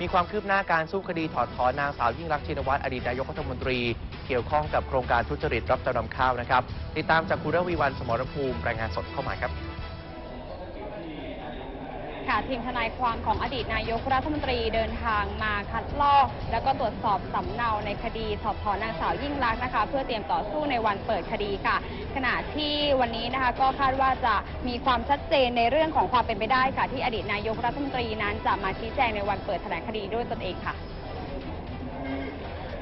มีความคืบหน้าการสู้คดีถอดถอนนางสาวยิ่งรักชินวัตรอดีตนายกรัฐมนตรี เกี่ยวข้องกับโครงการทุจริตรับจำนำข้าวนะครับ ติดตามจากคุณระวีวันสมรภูมิรายงานสดเข้ามาครับ ค่ะทีมทนายความของอดีตนายกรัฐมนตรีเดินทางมาคัดลอก แล้วก็ตรวจสอบสำเนาในคดีสอบถอนนางสาวยิ่งลักษณ์นะคะ เพื่อเตรียมต่อสู้ในวันเปิดคดีค่ะ ขณะที่วันนี้นะคะก็คาดว่าจะมีความชัดเจนในเรื่องของความเป็นไปได้ค่ะ ที่อดีตนายกรัฐมนตรีนั้นจะมาชี้แจงในวันเปิดแถลงคดีด้วยตนเองค่ะ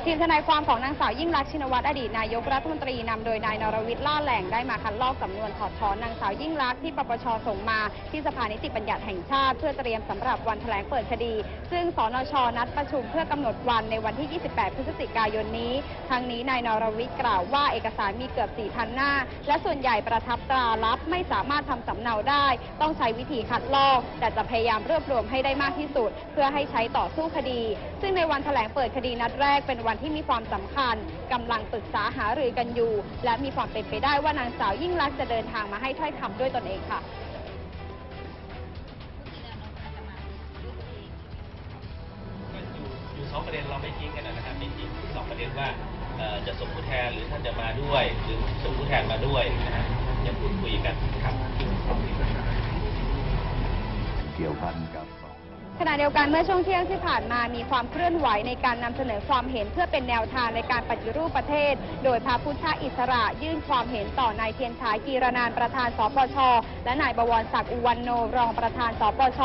ทีมทนายความของนางสาวยิ่งรักชินวัตรอดีตนายกรัฐมนตรีนำโดยนายนรวิทย์ล่าแหล่งได้มาคัดลอกสำนวนถอดถอนนางสาวยิ่งรักที่ปปชส่งมาที่สภานิติบัญญัติแห่งชาติ เพื่อเตรียมสำหรับวันแถลงเปิดคดี ซึ่งสนชนัดประชุมเพื่อกำหนดวันในวันที่ 28 พฤศจิกายนนี้ทางนี้นายนรวิทย์กล่าวว่าเอกสารมีเกือบ 4,000 หน้า และส่วนใหญ่ประทับตรารับไม่สามารถทำสำเนาได้ ต้องใช้วิธีคัดลอก แต่จะพยายามรวบรวมให้ได้มากที่สุด เพื่อให้ใช้ต่อสู้คดี ซึ่งในวันแถลงเปิดคดีนัดแรกเป็นวันที่มีความสำคัญกำลังปรึกษาหารือกันอยู่ และมีความเป็นไปได้ว่านางสาวยิ่งลักษณ์จะเดินทางมาให้ถ้อยคำด้วยตนเองค่ะก็อยู่อยู่สองประเด็นเราไม่ทิ้งกันนะครับไม่ทิ้งสองประเด็นว่าเอ่อจะส่งผู้แทนหรือท่านจะมาด้วย หรือส่งผู้แทนมาด้วยนะฮะยังพูดคุยกันครับเกี่ยวพันกับ ขณะเดียวกันเมื่อช่วงเที่ยงที่ผ่านมามีความเคลื่อนไหวในการนำเสนอความเห็นเพื่อเป็นแนวทางในการปฏิรูปประเทศ โดยพระพุทธอิสระยื่นความเห็นต่อนายเทียนฉายกีรนานประธานสปช และนายบวรศักดิ์อุวันโนรองประธานสปช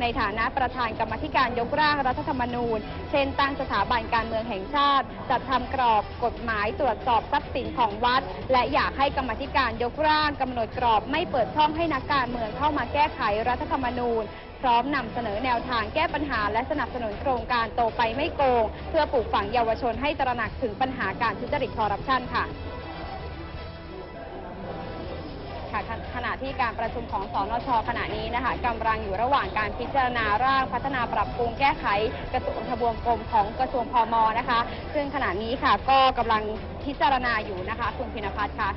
ในฐานะประธานกรรมธิการยกร่างรัฐธรรมนูญ เช่นตั้งสถาบันการเมืองแห่งชาติ จัดทำกรอบกฎหมายตรวจสอบทรัพย์สินของวัด และอยากให้กรรมธิการยกร่างกำหนดกรอบไม่เปิดช่องให้นักการเมืองเข้ามาแก้ไขรัฐธรรมนูญ พร้อมนำเสนอแนวทางแก้ปัญหา และสนับสนุนโครงการโตไปไม่โกง เพื่อปลูกฝังเยาวชนให้ตระหนักถึงปัญหาการทุจริตคอร์รัปชันค่ะค่ะขณะที่การประชุมของสอนชขณะนี้นะคะกำลังอยู่ระหว่างการพิจารณาร่างพัฒนาปรับปรุงแก้ไขกระทรวงทบวงกรมของกระทรวงพมนะคะ ซึ่งขณะนี้ค่ะก็กำลังพิจารณาอยู่นะคะ คุณพินพัฒน์ค่ะ